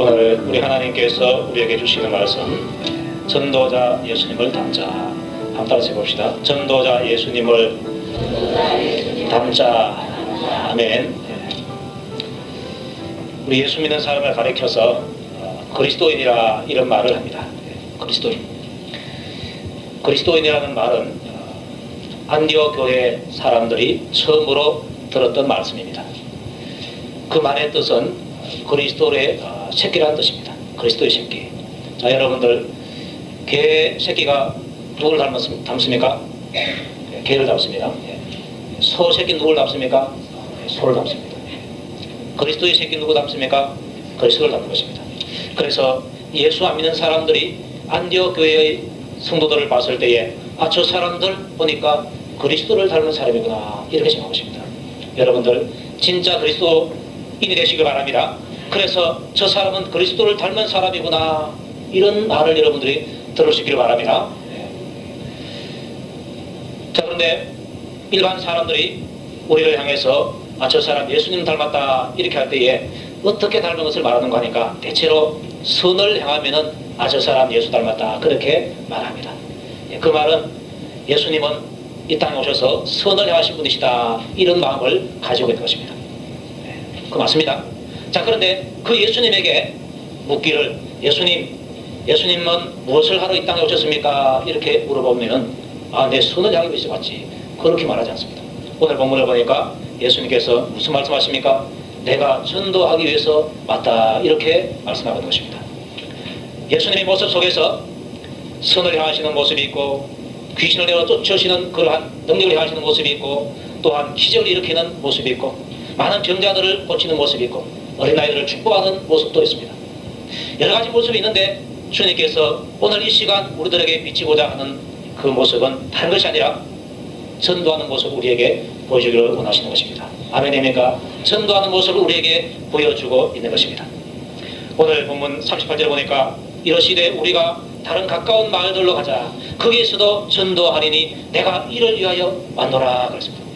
오늘 우리 하나님께서 우리에게 주시는 말씀 전도자 예수님을 담자 한번 따라서 해봅시다. 전도자 예수님을 담자. 아멘. 우리 예수 믿는 사람을 가리켜서 어, 그리스도인이라 이런 말을 합니다. 그리스도인. 그리스도인이라는 말은 어, 안디오 교회 사람들이 처음으로 들었던 말씀입니다. 그 말의 뜻은 그리스도의 어, 새끼라는 뜻입니다. 그리스도의 새끼. 자, 여러분들, 개 새끼가 누굴 닮았습, 닮습니까? 예, 개를 닮습니다. 예. 소 새끼 누굴 닮습니까? 예, 소를 닮습니다. 그리스도의 새끼 누구 닮습니까? 그리스도를 닮는 것입니다. 그래서 예수 안 믿는 사람들이 안디오 교회의 성도들을 봤을 때에 아, 저 사람들 보니까 그리스도를 닮은 사람이구나. 이렇게 생각하고 있습니다. 여러분들, 진짜 그리스도인이 되시길 바랍니다. 그래서 저 사람은 그리스도를 닮은 사람이구나. 이런 말을 여러분들이 들으시길 바랍니다. 자, 그런데 일반 사람들이 우리를 향해서 아, 저 사람 예수님 닮았다. 이렇게 할 때에 어떻게 닮은 것을 말하는 거 하니까 대체로 선을 향하면은 아, 저 사람 예수 닮았다. 그렇게 말합니다. 예, 그 말은 예수님은 이 땅에 오셔서 선을 향하신 분이시다. 이런 마음을 가지고 있는 것입니다. 네, 그 맞습니다. 자, 그런데 그 예수님에게 묻기를 예수님, 예수님은 무엇을 하러 이 땅에 오셨습니까? 이렇게 물어보면 아, 내 선을 향하기 위해서 왔지. 그렇게 말하지 않습니다. 오늘 본문을 보니까 예수님께서 무슨 말씀하십니까? 내가 전도하기 위해서 왔다. 이렇게 말씀하는 것입니다. 예수님의 모습 속에서 선을 향하시는 모습이 있고 귀신을 내어 쫓으시는 그러한 능력을 향하시는 모습이 있고 또한 기적을 일으키는 모습이 있고 많은 병자들을 고치는 모습이 있고 어린아이들을 축복하는 모습도 있습니다. 여러 가지 모습이 있는데 주님께서 오늘 이 시간 우리들에게 비치고자 하는 그 모습은 다른 것이 아니라 전도하는 모습을 우리에게 보여주기를 원하시는 것입니다. 아멘입니까? 전도하는 모습을 우리에게 보여주고 있는 것입니다. 오늘 본문 38절에 보니까 이러시되 우리가 다른 가까운 마을들로 가자. 거기에서도 전도하리니 내가 이를 위하여 왔노라 그랬습니다.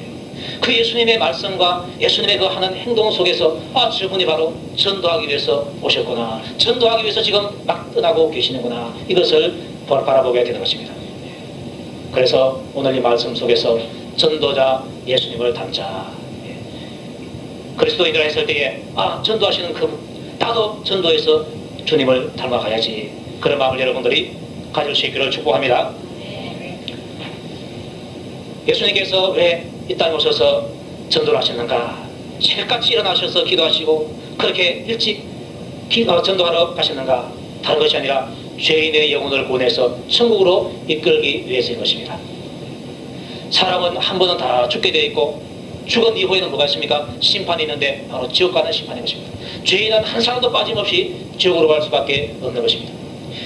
그 예수님의 말씀과 예수님의 그 하는 행동 속에서 아 저분이 바로 전도하기 위해서 오셨구나. 전도하기 위해서 지금 막 떠나고 계시는구나. 이것을 바라보게 되는 것입니다. 그래서 오늘 이 말씀 속에서 전도자 예수님을 담자. 예. 그리스도인이라 했을 때에 아 전도하시는 그분 나도 전도해서 주님을 닮아가야지. 그런 마음을 여러분들이 가질 수 있기를 축복합니다. 예수님께서 왜 이 땅에 오셔서 전도를 하셨는가? 새같이 일어나셔서 기도하시고 그렇게 일찍 기, 어, 전도하러 가셨는가? 다른 것이 아니라 죄인의 영혼을 구원해서 천국으로 이끌기 위해서인 것입니다. 사람은 한 번은 다 죽게 되어 있고 죽은 이후에는 뭐가 있습니까? 심판이 있는데 바로 지옥 가는 심판인 것입니다. 죄인은 한 사람도 빠짐없이 지옥으로 갈 수밖에 없는 것입니다.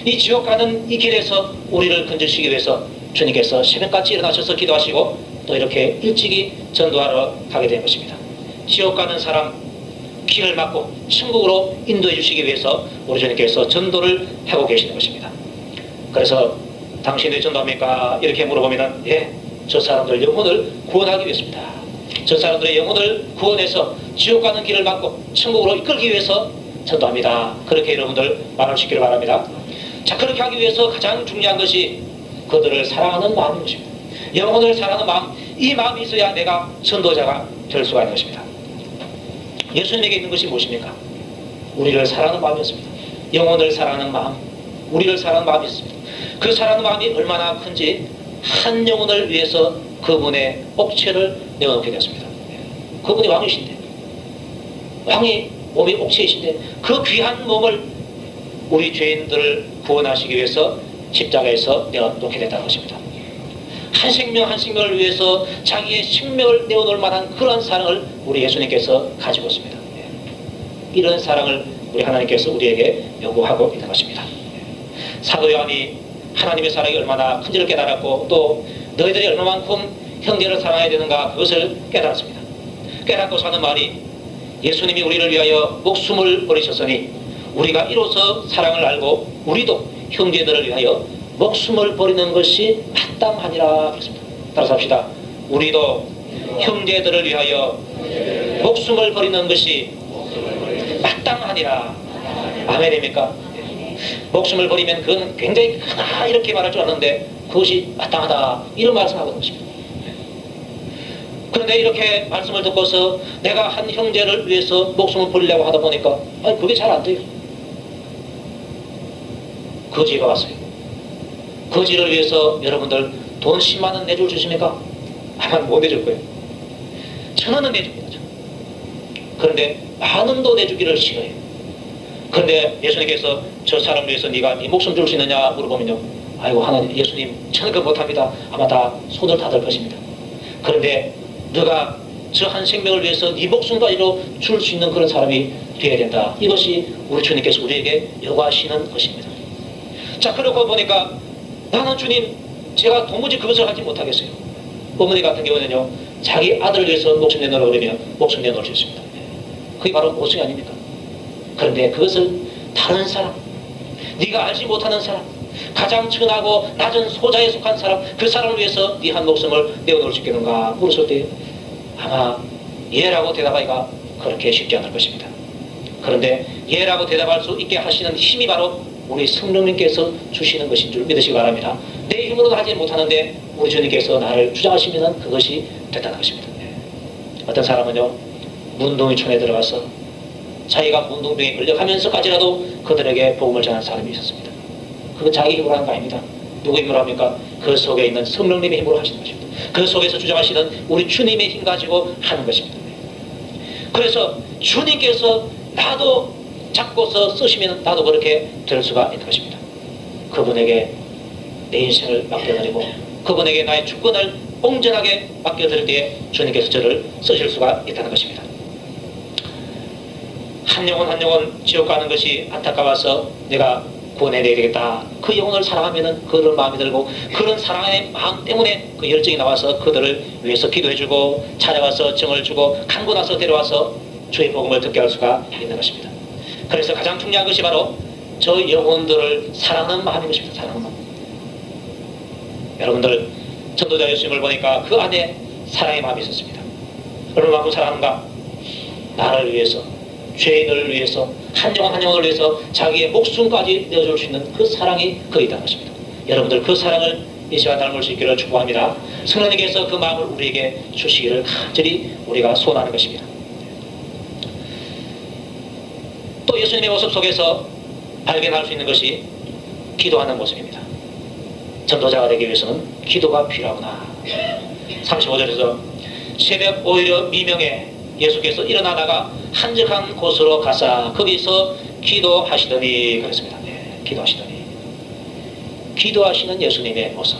이 지옥 가는 이 길에서 우리를 건져주시기 위해서 주님께서 새벽같이 일어나셔서 기도하시고 또 이렇게 일찍이 전도하러 가게 된 것입니다. 지옥 가는 사람 길을 막고 천국으로 인도해 주시기 위해서 우리 주님께서 전도를 하고 계시는 것입니다. 그래서 당신이 전도합니까? 이렇게 물어보면 예, 저 사람들 영혼을 구원하기 위해서입니다. 저 사람들의 영혼을 구원해서 지옥 가는 길을 막고 천국으로 이끌기 위해서 전도합니다. 그렇게 여러분들 말을 시키길 바랍니다. 자, 그렇게 하기 위해서 가장 중요한 것이 그들을 사랑하는 마음인 것입니다. 영혼을 사랑하는 마음, 이 마음이 있어야 내가 선도자가 될 수가 있는 것입니다. 예수님에게 있는 것이 무엇입니까? 우리를 사랑하는 마음이었습니다. 영혼을 사랑하는 마음, 우리를 사랑하는 마음이 있습니다. 그 사랑하는 마음이 얼마나 큰지 한 영혼을 위해서 그분의 옥체를 내어놓게 되었습니다. 그분이 왕이신데, 왕이 몸이 옥체이신데, 그 귀한 몸을 우리 죄인들을 구원하시기 위해서 십자가에서 내어놓게 됐다는 것입니다. 한 생명 한 생명을 위해서 자기의 생명을 내어놓을 만한 그런 사랑을 우리 예수님께서 가지고 있습니다. 이런 사랑을 우리 하나님께서 우리에게 요구하고 있는 것입니다. 사도 요한이 하나님의 사랑이 얼마나 큰지를 깨달았고 또 너희들이 얼마만큼 형제를 사랑해야 되는가 그것을 깨달았습니다. 깨닫고 사는 말이 예수님이 우리를 위하여 목숨을 버리셨으니 우리가 이로써 사랑을 알고 우리도 형제들을 위하여 목숨을 버리는 것이 마땅하니라 그랬습니다. 따라서 합시다. 우리도 형제들을 위하여 목숨을 버리는 것이 마땅하니라. 아멘입니까? 예. 목숨을 버리면 그건 굉장히 크다 이렇게 말할 줄 아는데 그것이 마땅하다 이런 말씀하고 있는 것입니다. 그런데 이렇게 말씀을 듣고서 내가 한 형제를 위해서 목숨을 버리려고 하다 보니까 아니 그게 잘 안 돼요. 거지가 왔어요. 거지를 위해서 여러분들 돈 10만 원 내줄 수 있습니까? 아마 못 내줄 거예요. 천 원은 내줍니다. 천 원. 그런데 만 원도 내주기를 싫어해요. 그런데 예수님께서 저 사람을 위해서 네가 네 목숨 줄 수 있느냐 물어보면요. 아이고 하나님 예수님 저는 그 못합니다. 아마 다 손을 다들 것입니다. 그런데 너가 저 한 생명을 위해서 네 목숨까지도 줄수 있는 그런 사람이 되어야 된다. 이것이 우리 주님께서 우리에게 요구하시는 것입니다. 자 그러고 보니까 나는 주님 제가 도무지 그것을 하지 못하겠어요. 어머니 같은 경우는요 자기 아들을 위해서 목숨 내놓으라고 그러면 목숨 내놓을 수 있습니다. 그게 바로 모성이 아닙니까? 그런데 그것을 다른 사람, 네가 알지 못하는 사람, 가장 천하고 낮은 소자에 속한 사람, 그 사람을 위해서 네 한 목숨을 내어놓을 수 있겠는가 물었을 때 아마 예라고 대답하기가 그렇게 쉽지 않을 것입니다. 그런데 예라고 대답할 수 있게 하시는 힘이 바로 우리 성령님께서 주시는 것인 줄 믿으시기 바랍니다. 내 힘으로도 하지 못하는데 우리 주님께서 나를 주장하시면 그것이 됐다는 것입니다. 네. 어떤 사람은요 문동이촌에 들어가서 자기가 문동병에 걸려가면서까지라도 그들에게 복음을 전한 사람이 있었습니다. 그건 자기 힘으로 하는 거 아닙니다. 누구 힘으로 합니까? 그 속에 있는 성령님의 힘으로 하시는 것입니다. 그 속에서 주장하시는 우리 주님의 힘 가지고 하는 것입니다. 그래서 주님께서 나도 잡고서 쓰시면 나도 그렇게 될 수가 있는 것입니다. 그분에게 내 인생을 맡겨드리고 그분에게 나의 주권을 온전하게 맡겨드릴 때에 주님께서 저를 쓰실 수가 있다는 것입니다. 한 영혼 한 영혼 지옥 가는 것이 안타까워서 내가 구원해내야 되겠다. 그 영혼을 사랑하면은 그런 마음이 들고 그런 사랑의 마음 때문에 그 열정이 나와서 그들을 위해서 기도해주고 찾아가서 정을 주고 간고 나서 데려와서 주의 복음을 듣게 할 수가 있는 것입니다. 그래서 가장 중요한 것이 바로 저 영혼들을 사랑하는 마음인 것입니다. 사랑하는 마음. 여러분들 전도자 예수님을 보니까 그 안에 사랑의 마음이 있었습니다. 얼마만큼 사랑하는가? 나를 위해서 죄인을 위해서 한 영혼 한 영혼을 위해서 자기의 목숨까지 내어줄 수 있는 그 사랑이 그 있다는 것입니다. 여러분들 그 사랑을 이 시간 닮을 수 있기를 축복합니다. 성령님께서 그 마음을 우리에게 주시기를 간절히 우리가 소원하는 것입니다. 또 예수님의 모습 속에서 발견할 수 있는 것이 기도하는 모습입니다. 전도자가 되기 위해서는 기도가 필요하구나. 35절에서 새벽 오히려 미명에 예수께서 일어나다가 한적한 곳으로 가사 거기서 기도하시더니 그랬습니다. 네, 기도하시더니 기도하시는 예수님의 모습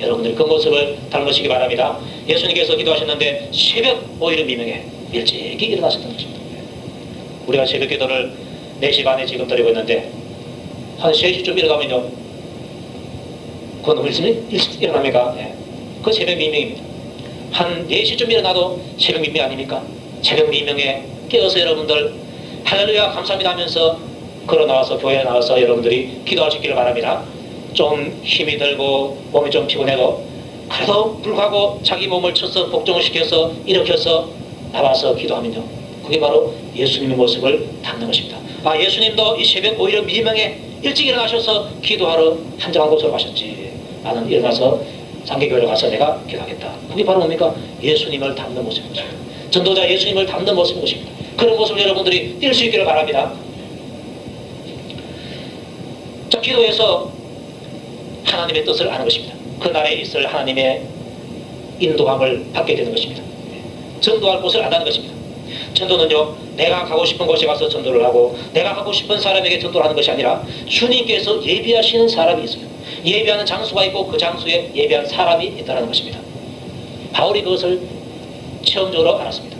여러분들 그 모습을 닮으시기 바랍니다. 예수님께서 기도하셨는데 새벽 오히려 미명에 일찍이 일어나셨다는 것입니다. 우리가 새벽 기도를 4시 반에 지금 드리고 있는데 한 3시쯤 일어나면요 그건 너무 일찍, 일어납니까? 네. 그 새벽 미명입니다. 한 4시쯤 일어나도 새벽 미명 아닙니까? 새벽 미명에 깨어서 여러분들 할렐루야 감사합니다 하면서 걸어 나와서 교회에 나와서 여러분들이 있기를 바랍니다. 좀 힘이 들고 몸이 좀 피곤해도 그래도 불구하고 자기 몸을 쳐서 복종을 시켜서 일으켜서 나와서 기도하면요. 그게 바로 예수님의 모습을 담는 것입니다. 아 예수님도 이 새벽 오히려 미명에 일찍 일어나셔서 기도하러 한정한 곳으로 가셨지. 나는 일어나서 장기교회를 가서 내가 기도하겠다. 그게 바로 뭡니까? 예수님을 담는 모습입니다. 전도자 예수님을 담는 모습인 것입니다. 그런 모습을 여러분들이 뛸 수 있기를 바랍니다. 자, 기도에서 하나님의 뜻을 아는 것입니다. 그 나라에 있을 하나님의 인도함을 받게 되는 것입니다. 전도할 곳을 안다는 것입니다. 전도는요, 내가 가고 싶은 곳에 가서 전도를 하고, 내가 하고 싶은 사람에게 전도를 하는 것이 아니라, 주님께서 예비하시는 사람이 있어요. 예비하는 장소가 있고, 그 장소에 예비한 사람이 있다는 것입니다. 바울이 그것을 체험적으로 알았습니다.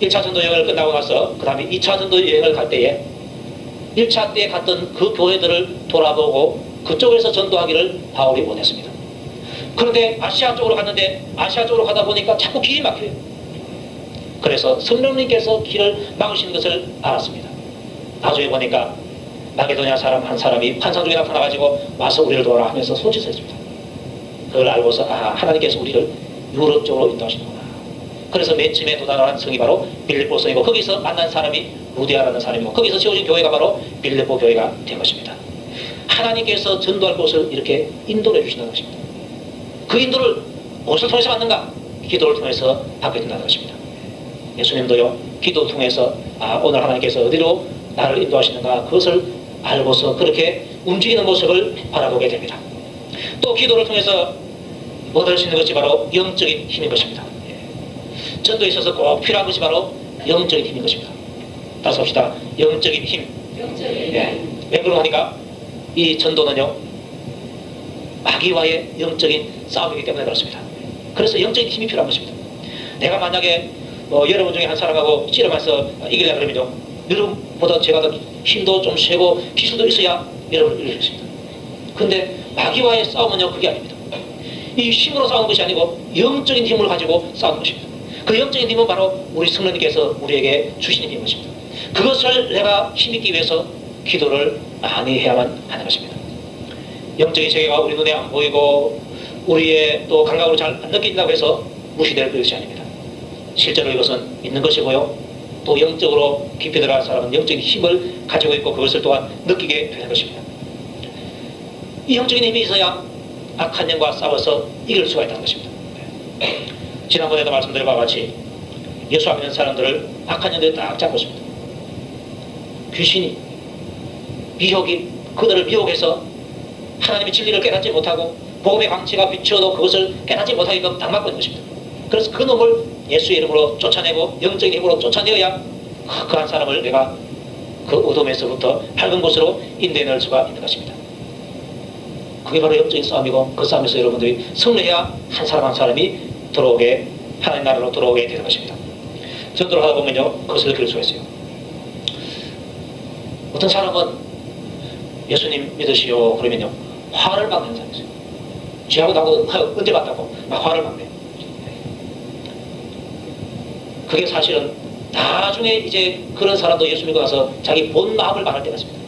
1차 전도 여행을 끝나고 나서, 그 다음에 2차 전도 여행을 갈 때에, 1차 때 갔던 그 교회들을 돌아보고, 그쪽에서 전도하기를 바울이 원했습니다. 그런데 아시아 쪽으로 갔는데, 아시아 쪽으로 가다 보니까 자꾸 길이 막혀요. 그래서 성령님께서 길을 막으시는 것을 알았습니다. 나중에 보니까 마게도냐 사람 한 사람이 환상 중에 나타나가지고 와서 우리를 도와라 하면서 손짓을 했습니다. 그걸 알고서 아 하나님께서 우리를 유럽 쪽으로 인도하시는구나. 그래서 맨 처음에 도달한 성이 바로 빌립보 성이고 거기서 만난 사람이 루디아라는 사람이고 거기서 세워진 교회가 바로 빌립보 교회가 된 것입니다. 하나님께서 전도할 곳을 이렇게 인도해 주신다는 것입니다. 그 인도를 무엇을 통해서 받는가? 기도를 통해서 받게 된다는 것입니다. 예수님도요, 기도 통해서 아, 오늘 하나님께서 어디로 나를 인도하시는가 그것을 알고서 그렇게 움직이는 모습을 바라보게 됩니다. 또 기도를 통해서 얻을 수 있는 것이 바로 영적인 힘인 것입니다. 예. 전도에 있어서 꼭 필요한 것이 바로 영적인 힘인 것입니다. 다시 봅시다. 영적인 힘. 예. 왜 그러니까 이 전도는요, 마귀와의 영적인 싸움이기 때문에 그렇습니다. 그래서 영적인 힘이 필요한 것입니다. 내가 만약에 뭐 여러분 중에 한 사람하고 씨름해서 이기려 그러면요, 여러분보다 제가 더 힘도 좀 세고 기술도 있어야 여러분을 이길 수 있습니다. 근데 마귀와의 싸움은요, 그게 아닙니다. 이 힘으로 싸우는 것이 아니고 영적인 힘을 가지고 싸우는 것입니다. 그 영적인 힘은 바로 우리 성령님께서 우리에게 주시는 힘인 것입니다. 그것을 내가 힘있기 위해서 기도를 많이 해야만 하는 것입니다. 영적인 세계가 우리 눈에 안 보이고 우리의 또 감각으로 잘 안 느낀다고 해서 무시될 것이 아닙니다. 실제로 이것은 있는 것이고요. 또 영적으로 깊이 들어간 사람은 영적인 힘을 가지고 있고 그것을 또한 느끼게 되는 것입니다. 이 영적인 힘이 있어야 악한 영과 싸워서 이길 수가 있다는 것입니다. 지난번에도 말씀드린 바와 같이 예수 안 믿는 사람들을 악한 영들이 딱 잡고 있습니다. 귀신이 미혹이 그들을 미혹해서 하나님의 진리를 깨닫지 못하고 복음의 광채가 비춰도 그것을 깨닫지 못하게끔 당맞고 있는 것입니다. 그래서 그 놈을 예수의 이름으로 쫓아내고 영적인 힘으로 쫓아내어야 그 한 사람을 내가 그 어둠에서부터 밝은 곳으로 인도해 넣을 수가 있는 것입니다. 그게 바로 영적인 싸움이고 그 싸움에서 여러분들이 승리해야 한 사람 한 사람이 들어오게 하나님 나라로 들어오게 되는 것입니다. 전도를 하다 보면요 그것을 느낄 수가 있어요. 어떤 사람은 예수님 믿으시오 그러면요 화를 막는 사람이 있어요. 쥐하고 나하고 언제 봤다고 막 화를 막네. 그게 사실은 나중에 이제 그런 사람도 예수 믿고 나서 자기 본 마음을 말할 때가 있습니다.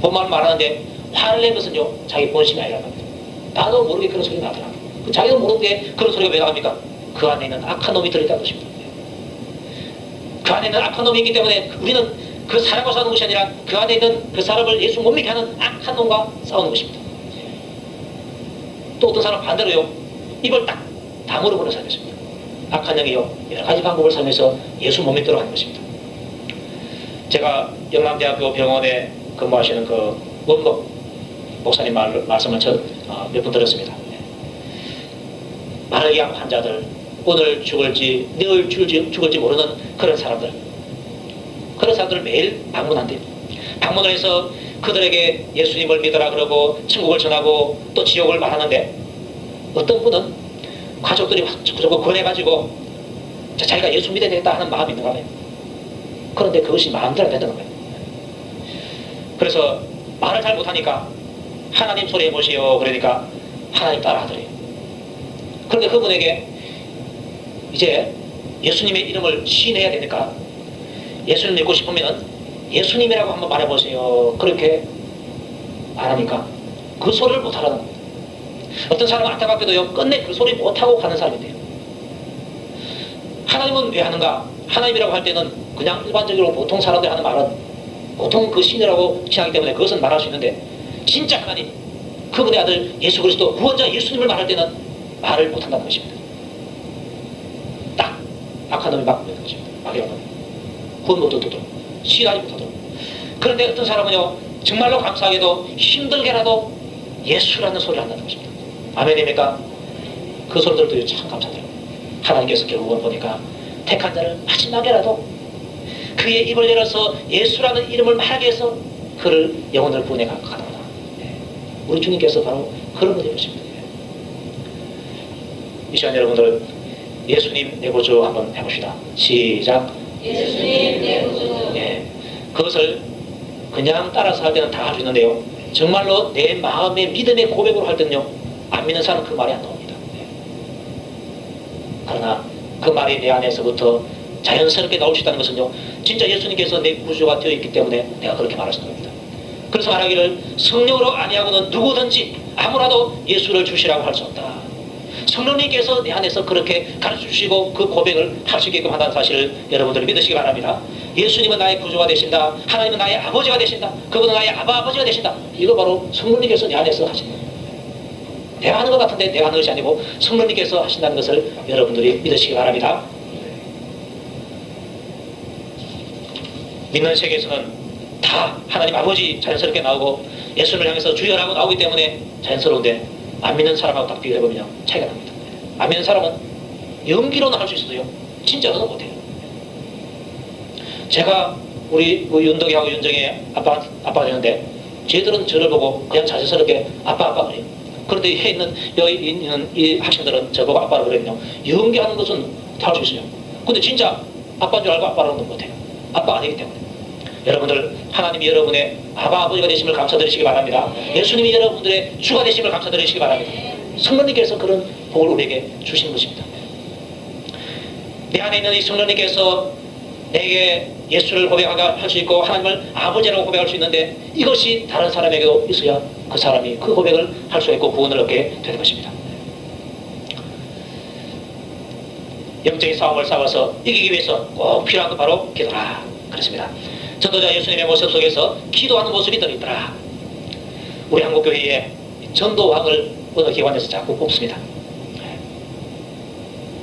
본 마음을 말하는데 화를 낸 것은요 자기 본심이 아니란 말이에요. 나도 모르게 그런 소리가 나더라. 그 자기도 모르게 그런 소리가 왜 나옵니까? 그 안에 있는 악한 놈이 들어있다는 것입니다. 그 안에 있는 악한 놈이 있기 때문에 우리는 그 사람과 싸우는 것이 아니라 그 안에 있는 그 사람을 예수 못 믿게 하는 악한 놈과 싸우는 것입니다. 또 어떤 사람 반대로요 입을 딱 다물어 버는 사람이 있습니다. 악한 영이요 여러 가지 방법을 사용해서 예수 못 믿도록 하는 것입니다. 제가 영남대학교 병원에 근무하시는 그 원급 목사님 말, 말씀을 어, 몇번 들었습니다. 마르기암 환자들 오늘 죽을지 내일 죽을지, 죽을지 모르는 그런 사람들 그런 사람들을 매일 방문한대요. 방문을 해서 그들에게 예수님을 믿어라 그러고 천국을 전하고 또 지옥을 말하는데 어떤 분은 가족들이 자꾸 권해가지고 자기가 예수 믿어야 되겠다 하는 마음이 있는가 봐요. 그런데 그것이 마음대로 안 된다는 거예요. 그래서 말을 잘 못하니까 하나님 소리 해보시오 그러니까 하나님 따라 하더래요. 그런데 그분에게 이제 예수님의 이름을 시인해야 되니까 예수님 믿고 싶으면 예수님이라고 한번 말해보세요. 그렇게 말하니까 그 소리를 못 하라는 겁니다. 어떤 사람은 안타깝게도요, 끝내 그 소리 못하고 가는 사람인데요. 하나님은 왜 하는가? 하나님이라고 할 때는 그냥 일반적으로 보통 사람들이 하는 말은 보통 그 신이라고 칭하기 때문에 그것은 말할 수 있는데 진짜 하나님, 그분의 아들 예수 그리스도 구원자 예수님을 말할 때는 말을 못한다는 것입니다. 딱 악한 놈이 막고 있는 것입니다. 막이라는 놈. 구원 못 얻도록 시하지 못하도록 그런데 어떤 사람은요 정말로 감사하게도 힘들게라도 예수라는 소리를 한다는 것입니다 아멘입니까? 그 소리 들을 때참 감사드려요. 하나님께서 결국은 보니까 택한 자를 마지막에라도 그의 입을 열어서 예수라는 이름을 말하게 해서 그를 영혼을 가는구나. 네. 우리 주님께서 바로 그런 분이 것입니다. 이 시간 여러분들 예수님 내 구주 한번 해봅시다. 시작. 예수님 내 구주. 예, 그것을 그냥 따라서 할 때는 다 할 수 있는데요. 정말로 내 마음의 믿음의 고백으로 할 때는요, 안 믿는 사람은 그 말이 안 나옵니다. 예. 그러나 그 말이 내 안에서부터 자연스럽게 나올 수 있다는 것은요, 진짜 예수님께서 내 구주가 되어 있기 때문에 내가 그렇게 말하신 겁니다. 그래서 말하기를 성령으로 아니하고는 누구든지 아무라도 예수를 주시라고 할 수 없다. 성령님께서 내 안에서 그렇게 가르쳐 주시고 그 고백을 할 수 있게끔 한다는 사실을 여러분들이 믿으시기 바랍니다. 예수님은 나의 구주가 되신다. 하나님은 나의 아버지가 되신다. 그분은 나의 아바 아버지가 되신다. 이거 바로 성령님께서 내 안에서 하시는 거예 요. 내가 하는 것 같은데 내가 하는 것이 아니고 성령님께서 하신다는 것을 여러분들이 믿으시기 바랍니다. 믿는 세계에서는 다 하나님 아버지 자연스럽게 나오고 예수를 향해서 주여라고 나오기 때문에 자연스러운데 안 믿는 사람하고 딱 비교해보면 차이가 납니다. 안 믿는 사람은 연기로는 할 수 있어도요. 진짜로는 못해요. 제가 우리 그 윤덕이하고 윤정의 아빠, 아빠가 되는데 쟤들은 저를 보고 그냥 자연스럽게 아빠 아빠 그래요. 그런데 해 있는 여기 있는 이 학생들은 저보고 아빠를 그랬요 연기하는 것은 다 할 수 있어요. 근데 진짜 아빠인 줄 알고 아빠라고는 못해요. 아빠 아니기 때문에. 여러분들 하나님이 여러분의 아바 아버지가 되심을 감사드리시기 바랍니다. 예수님이 여러분들의 주가 되심을 감사드리시기 바랍니다. 성령님께서 그런 복을 우리에게 주신 것입니다. 내 안에 있는 이 성령님께서 내게 예수를 고백하게 할수 있고 하나님을 아버지라고 고백할 수 있는데 이것이 다른 사람에게도 있어야 그 사람이 그 고백을 할 수 있고 구원을 얻게 되는 것입니다. 영적인 싸움을 싸워서 이기기 위해서 꼭 필요한 건 바로 기도라 그렇습니다. 전도자 예수님의 모습 속에서 기도하는 모습이 들어있더라. 우리 한국교회에 전도왕을 어느 기관에서 자꾸 뽑습니다.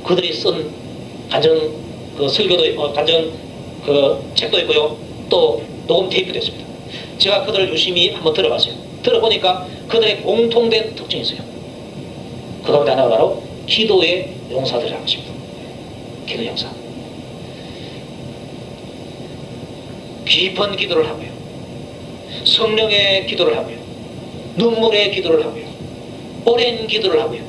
그들이 쓴 간증 그 설교도 어, 간증 그 책도 있고요. 또 녹음 테이프도 있습니다. 제가 그들을 유심히 한번 들어봤어요. 들어보니까 그들의 공통된 특징이 있어요. 그 가운데 하나가 바로 기도의 용사들이라는 것입니다. 기도 용사. 깊은 기도를 하고요. 성령의 기도를 하고요. 눈물의 기도를 하고요. 오랜 기도를 하고요.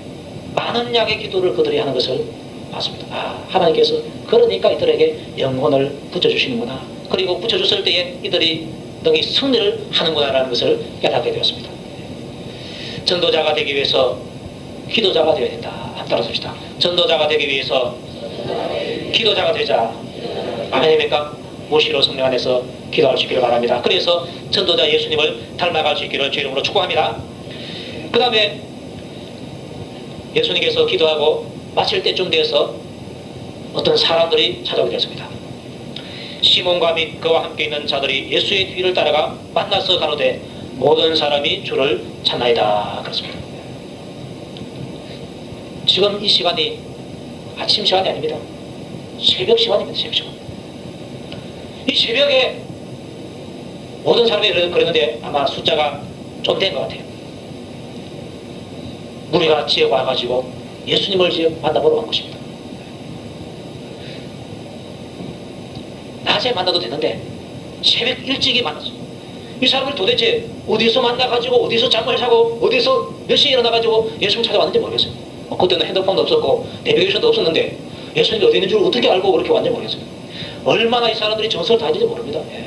많은 양의 기도를 그들이 하는 것을 봤습니다. 아, 하나님께서 그러니까 이들에게 영혼을 붙여주시는구나. 그리고 붙여줬을 때에 이들이 능히 승리를 하는구나라는 것을 깨닫게 되었습니다. 전도자가 되기 위해서 기도자가 되어야 된다. 한 따라 씁시다. 전도자가 되기 위해서 기도자가 되자. 아멘입니까? 무시로 성령 안에서 기도할 수 있기를 바랍니다. 그래서 전도자 예수님을 닮아갈 수 있기를 주 이름으로 축복합니다. 그 다음에 예수님께서 기도하고 마칠 때쯤 되어서 어떤 사람들이 찾아오게 되었습니다. 시몬과 및 그와 함께 있는 자들이 예수의 뒤를 따라가 만나서 가로되 모든 사람이 주를 찾나이다. 그렇습니다. 지금 이 시간이 아침 시간이 아닙니다. 새벽 시간입니다. 새벽 시간. 이 새벽에 모든 사람이 그랬- 그랬는데 아마 숫자가 좀 된 것 같아요. 무리가 지어 와가지고 예수님을 지어 만나보러 간 것입니다. 낮에 만나도 되는데 새벽 일찍이 만났어. 이 사람을 도대체 어디서 만나가지고 어디서 잠을 자고 어디서 몇 시에 일어나가지고 예수님 찾아왔는지 모르겠어요. 어, 그때는 핸드폰도 없었고 내비게이션도 없었는데 예수님이 어디 있는 줄 어떻게 알고 그렇게 왔는지 모르겠어요. 얼마나 이 사람들이 정서를 다 했는지 모릅니다. 예.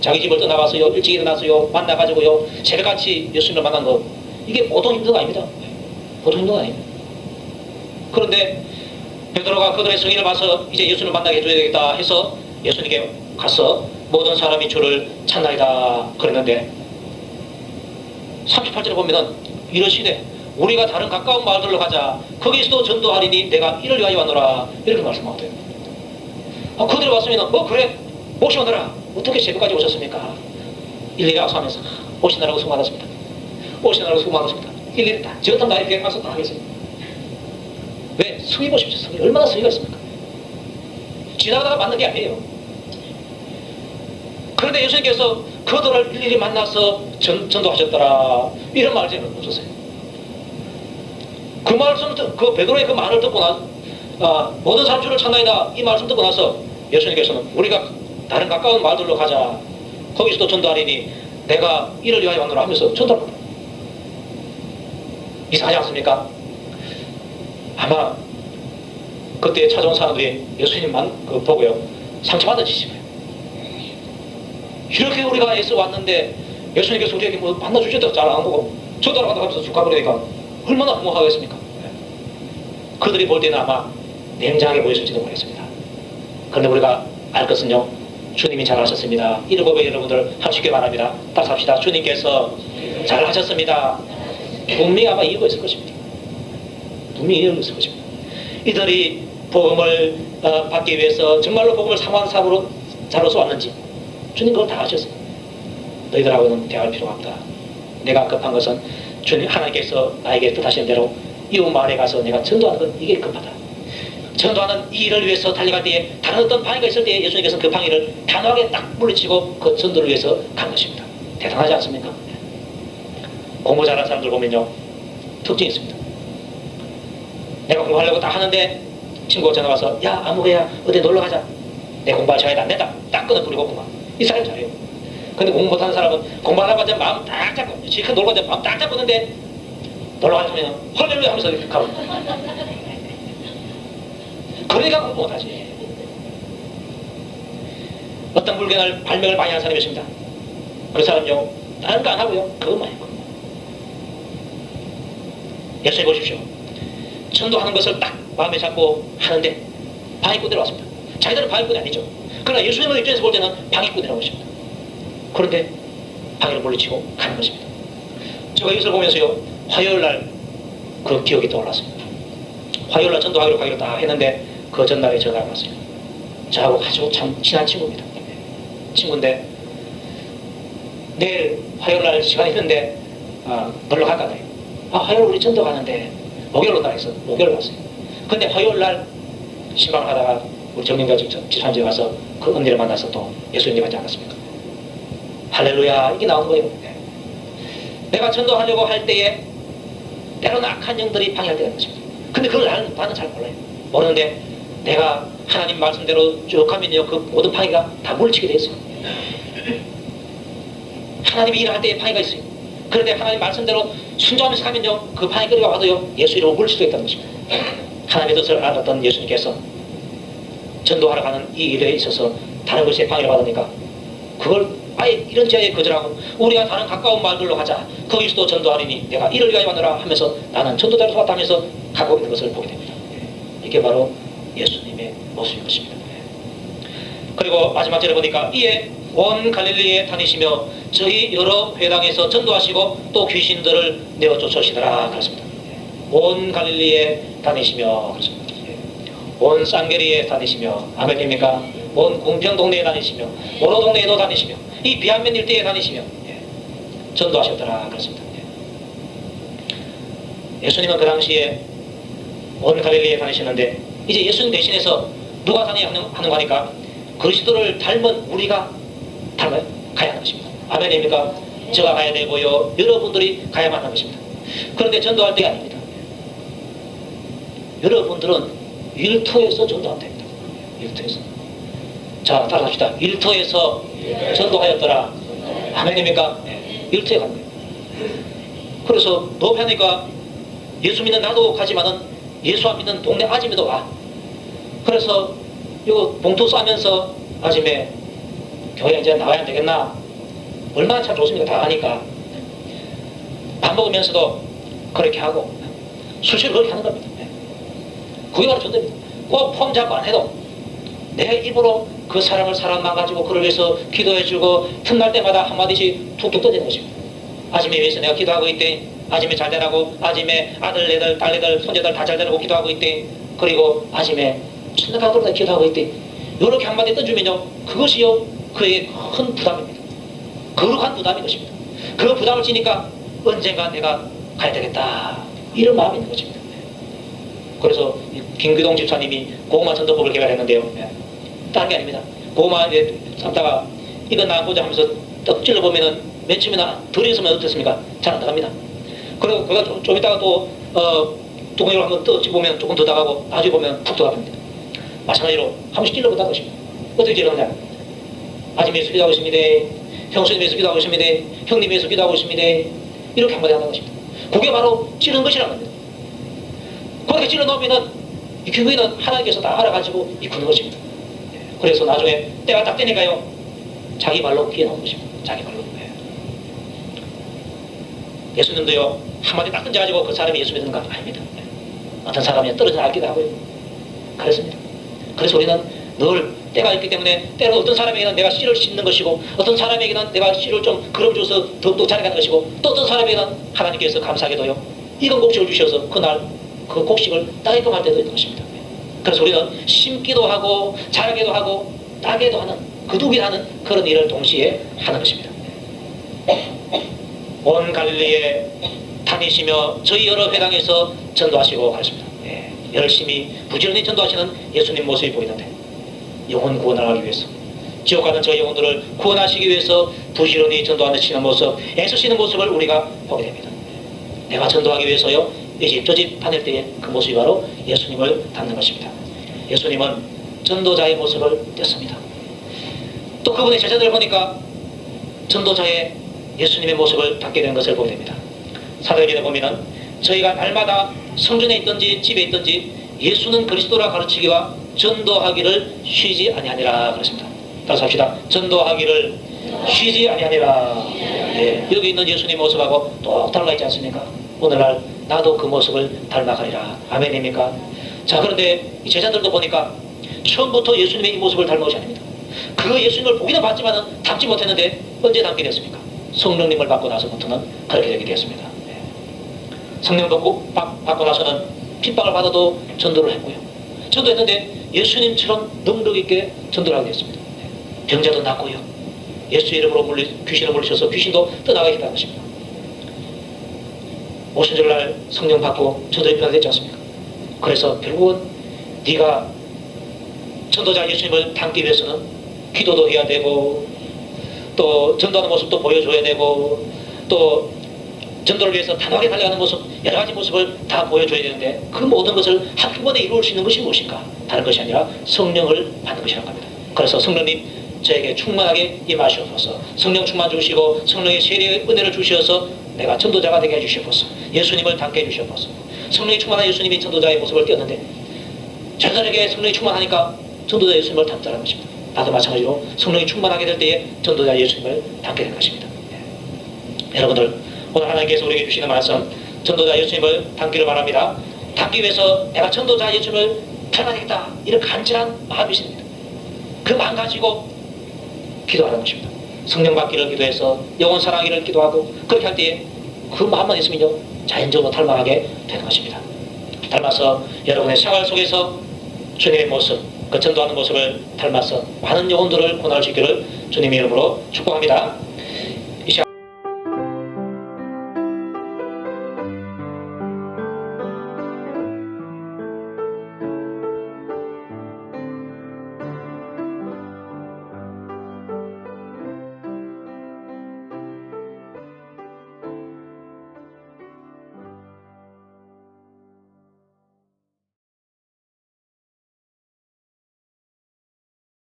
자기 집을 떠나가서요 일찍 일어나서요 만나가지고요 새벽같이 예수님을 만난 거 이게 보통 힘든 거 아닙니다. 예. 보통 힘든 거 아닙니다. 그런데 베드로가 그들의 성의를 봐서 이제 예수님을 만나게 해줘야 되겠다 해서 예수님께 가서 모든 사람이 주를 찾나이다 그랬는데 38절에 보면은 이러시되 우리가 다른 가까운 마을들로 가자. 거기서도 전도하리니 내가 이를 위하여 왔노라. 이렇게 말씀하거든요. 아, 그들이 왔으면 어 그래? 오시오너라. 어떻게 새벽까지 오셨습니까? 일일이 악수하면서 오시느라고 수고 많았습니다. 오시느라고 수고 많았습니다. 일일이 다 저것도 나의 계획 가서 다 하겠습니다. 왜? 성의 보십시오. 성의 얼마나 성의가 있습니까? 지나가다가 만난 게 아니에요 그런데 예수님께서 그들을 일일이 만나서 전, 전도하셨더라. 이런 말을 제가 없었어요. 그 말씀 듣- 그 베드로의 그 말을 듣고 나 아, 모든 사람 주를 찾나이다. 이 말씀 듣고 나서 예수님께서는 우리가 다른 가까운 마을들로 가자. 거기서도 전도하리니 내가 이를 위하여 왔노라 하면서 전도를 이상하지 않습니까? 아마 그때 찾아온 사람들이 예수님만 그 보고요. 상처받은 짓이에요 이렇게 우리가 애써 왔는데 예수님께서 우리에게 뭐 만나 주셨다고 잘 안 보고 저 따라가다 가면서 죽 가버리니까 얼마나 허무하겠습니까? 그들이 볼 때는 아마 냉정하게 보였을지도 모르겠습니다. 그런데 우리가 알 것은요, 주님이 잘하셨습니다. 이를 고백 여러분들 하시기 바랍니다. 딱 합시다. 주님께서 잘하셨습니다. 분명히 아마 이유가 있을 것입니다. 분명히 열렸을 것입니다. 이들이 복음을 어, 받기 위해서 정말로 복음을 상황사로 자로서 왔는지 주님 그걸 다 아셨어요. 너희들하고는 대화할 필요가 없다. 내가 급한 것은 주님 하나님께서 나에게 뜻하신 대로 이웃 마을에 가서 내가 전도하는 건 이게 급하다. 전도하는 이 일을 위해서 달려갈 때에 다른 어떤 방해가 있을 때에 예수님께서 그 방해를 단호하게 딱 물리치고 그 전도를 위해서 간 것입니다. 대단하지 않습니까? 공부 잘하는 사람들 보면요 특징이 있습니다. 내가 공부하려고 딱 하는데 친구가 전화 와서 야 아무개야 어디 놀러 가자. 내 공부할 시간이 안 된다. 딱 끊어버리고 그만. 이 사람 잘해요. 근데 공부 못하는 사람은 공부하려고 하자 마음 딱 잡고 실컷 놀고 하자 마음 딱 잡고 는데 놀러 가자면 헐렐루야 하면서 이렇게 가고 그러니까 공부 못하지. 어떤 불견을 발명을 많이 하는 사람이 있습니다. 그 사람요, 다른 거 안 하고요. 그것만 해요. 예수님 보십시오. 전도하는 것을 딱 마음에 잡고 하는데 방해꾼들이 왔습니다. 자기들은 방해꾼이 아니죠. 그러나 예수님의 입장에서 볼 때는 방해꾼이라고 것입니다. 그런데 방해를 물리치고 가는 것입니다. 제가 이것을 보면서요, 화요일 날 그 기억이 떠올랐습니다. 화요일 날 전도하기로 가기로 다 했는데 그 전날에 전화가 왔어요. 저하고 아주 참 친한 친구입니다. 친구인데 내일 화요일 날 시간 있는데 아, 놀러 갈까 그래요. 아 화요일 우리 전도 가는데 목요일 날 해서 목요일 갔어요. 근데 화요일 날 신방을 하다가 우리 정민가 집사님에 가서 그 언니를 만나서 또 예수님 하지 않았습니까? 할렐루야 이게 나온 거예요. 네. 내가 전도하려고 할 때에 때로는 악한 영들이 방해할 때가 있는 것입니다. 근데 그걸 나는, 나는 잘 몰라요. 모르는데 내가 하나님 말씀대로 쭉 하면요 그 모든 방해가 다 물리치게 돼 있어요. 하나님이 일할 때에 방해가 있어요. 그런데 하나님 말씀대로 순종하면서 가면요 그 방해거리가 와도요 예수 이름으로 물릴 수도 있다는 것입니다. 하나님의 뜻을 알았던 예수님께서 전도하러 가는 이 일에 있어서 다른 것에 방해를 받으니까 그걸 아예 이런 지하에 거절하고 우리가 다른 가까운 마을들로 가자 거기서도 전도하리니 내가 이를 위하여 왔노라 하면서 나는 전도자로 왔다면서 가고 있는 것을 보게 됩니다. 이게 바로 예수님의 모습인 것입니다. 그리고 마지막 절에 보니까 이에 온 갈릴리에 다니시며 저희 여러 회당에서 전도하시고 또 귀신들을 내어 쫓으시더라 그렇습니다. 온 갈릴리에 다니시며 그렇습니다. 온 쌍계리에 다니시며 아멘입니까? 온 공평 동네에 다니시며 오로 동네에도 다니시며 이 비안면 일대에 다니시며 예, 전도하셨더라 그렇습니다. 예. 예수님은 그 당시에 온 갈릴리에 다니시는데 이제 예수님 대신해서 누가 다녀야 하는, 하는 거니까 그리스도를 닮은 우리가 닮아요 가야 하는 것입니다. 아멘입니까? 제가 가야 되고요. 여러분들이 가야만 하는 것입니다. 그런데 전도할 때가 아닙니다. 여러분들은 일터에서 전도하면 됩니다. 일터에서. 자, 따라 합시다. 일터에서 전도하였더라. 아멘입니까? 네. 일터에 가는 거예요. 그래서 높하니까 예수 믿는 나도 가지만은 예수 안 믿는 동네 아줌에도 와. 그래서 이거 봉투 싸면서 아침에 교회 이제 나와야 되겠나? 얼마나 참 좋습니까? 다 아니까. 밥 먹으면서도 그렇게 하고 수시로 그렇게 하는 겁니다. 네. 그게 바로 전도입니다. 꼭 폼 잡고 안 해도 내 입으로 그 사람을 사람만 가지고 그를 위해서 기도해주고 틈날 때마다 한마디씩 툭툭 던지는 것입니다. 아침에 위해서 내가 기도하고 있대. 아침에 잘 되라고 아침에 아들, 애들, 딸, 애들, 손자들 다 잘 되라고 기도하고 있대. 그리고 아침에 천나가도록 기도하고 있대. 이렇게 한마디 던지면요. 그것이요. 그에게 큰 부담입니다. 거룩한 부담인 것입니다. 그 부담을 지니까 언젠가 내가 가야 되겠다. 이런 마음이 있는 것입니다. 그래서 김규동 집사님이 고구마 전도법을 개발했는데요. 다른 게 아닙니다. 고구마 이제 삶다가 이거 나보자 하면서 떡 찔러 보면은 맨 처음에 덜 있으면 어떻습니까? 잘 안 나갑니다. 그리고 그가 좀, 좀 있다가 또, 어, 뚜껑이로 한번 떠 보면 조금 더 나가고 나중에 보면 푹 들어갑니다. 마찬가지로 한 번씩 찔러보다 것입니다. 어떻게 찔러냐? 아침에 예수 기도하고 있습니다. 형수님 예수 기도하고 있습니다. 형님 예수 기도하고 있습니다. 이렇게 한마디 하는 것입니다. 그게 바로 찌르는 것이라는 겁니다. 그렇게 찔러 놓으면은 이 교회는 하나님께서 다 알아가지고 이끄는 것입니다. 그래서 나중에 때가 딱 되니까요. 자기 발로 피해 나온 것입니다. 자기 발로. 네. 예수님도요. 한마디 딱 던져가지고 그 사람이 예수 믿는 거 아닙니다. 네. 어떤 사람이 떨어져 나기도 하고요. 그렇습니다. 그래서 우리는 늘 때가 있기 때문에 때로 어떤 사람에게는 내가 씨를 씻는 것이고 어떤 사람에게는 내가 씨를 좀 걸어줘서 더욱더 잘해가는 것이고 또 어떤 사람에게는 하나님께서 감사하게도요. 이건 곡식을 주셔서 그날 그 곡식을 따게끔 할 때도 있는 것입니다. 그래서 우리는 심기도 하고 자라기도 하고 따게도 하는 거두기도 하는 그런 일을 동시에 하는 것입니다. 온 갈릴리에 다니시며 저희 여러 회당에서 전도하시고 가셨습니다. 예, 열심히 부지런히 전도하시는 예수님 모습이 보이는데 영혼 구원을 하기 위해서 지옥 가는 저 영혼들을 구원하시기 위해서 부지런히 전도하시는 모습, 애쓰시는 모습을 우리가 보게 됩니다. 내가 전도하기 위해서요, 이집저집 다닐 때의 그 모습이 바로 예수님을 닮는 것입니다. 예수님은 전도자의 모습을 띄었습니다. 또 그분의 제자들을 보니까 전도자의 예수님의 모습을 담게 된 것을 보게 됩니다. 사도행전에 보면은 저희가 날마다 성전에 있든지 집에 있든지 예수는 그리스도라 가르치기와 전도하기를 쉬지 아니하니라 그랬습니다. 따라서 합시다. 전도하기를 쉬지 아니하니라. 예, 여기 있는 예수님 모습하고 똑 달라 있지 않습니까? 오늘날 나도 그 모습을 닮아가리라. 아멘입니까? 자 그런데 이 제자들도 보니까 처음부터 예수님의 이 모습을 닮은 것이 아닙니다. 그 예수님을 보기는 봤지만은 닮지 못했는데 언제 닮게 됐습니까? 성령님을 받고 나서부터는 그렇게 되게 되었습니다. 예. 성령도 꼭 받- 받고 나서는 핍박을 받아도 전도를 했고요. 전도했는데 예수님처럼 능력 있게 전도를 하게 됐습니다. 예. 병자도 낫고요. 예수 이름으로 물리, 귀신을 물리셔서 귀신도 떠나가게 것입니다. 오순절날 성령 받고 전도에 변화됐지 않습니까? 그래서 결국은 네가 전도자 예수님을 닮기 위해서는 기도도 해야 되고 또 전도하는 모습도 보여줘야 되고 또 전도를 위해서 단호하게 달려가는 모습 여러 가지 모습을 다 보여줘야 되는데 그 모든 것을 한꺼번에 이룰 수 있는 것이 무엇인가? 다른 것이 아니라 성령을 받는 것이라고 합니다. 그래서 성령님 저에게 충만하게 임하시옵소서. 성령 충만 주시고 성령의 세례의 은혜를 주시어서 내가 전도자가 되게 해주시옵소서 예수님을 닮게 해주시옵소서 성령이 충만한 예수님이 전도자의 모습을 띄었는데 전사에게 성령이 충만하니까 전도자 예수님을 닮자는 것입니다. 나도 마찬가지로 성령이 충만하게 될 때에 전도자 예수님을 닮게 되는 것입니다. 예. 여러분들 오늘 하나님께서 우리에게 주시는 말씀 전도자 예수님을 닮기를 바랍니다. 닮기 위해서 내가 전도자 예수님을 닮아야겠다 이런 간절한 마음이 있습니다. 그 마음 가지고 기도하는 것입니다. 성령 받기를 기도해서 영원 사랑하기를 기도하고 그렇게 할 때에 그 마음만 있으면요 자연적으로 닮아가게 되는 것입니다. 닮아서 여러분의 생활 속에서 주님의 모습, 그 전도하는 모습을 닮아서 많은 영혼들을 구원할 수 있기를 주님의 이름으로 축복합니다.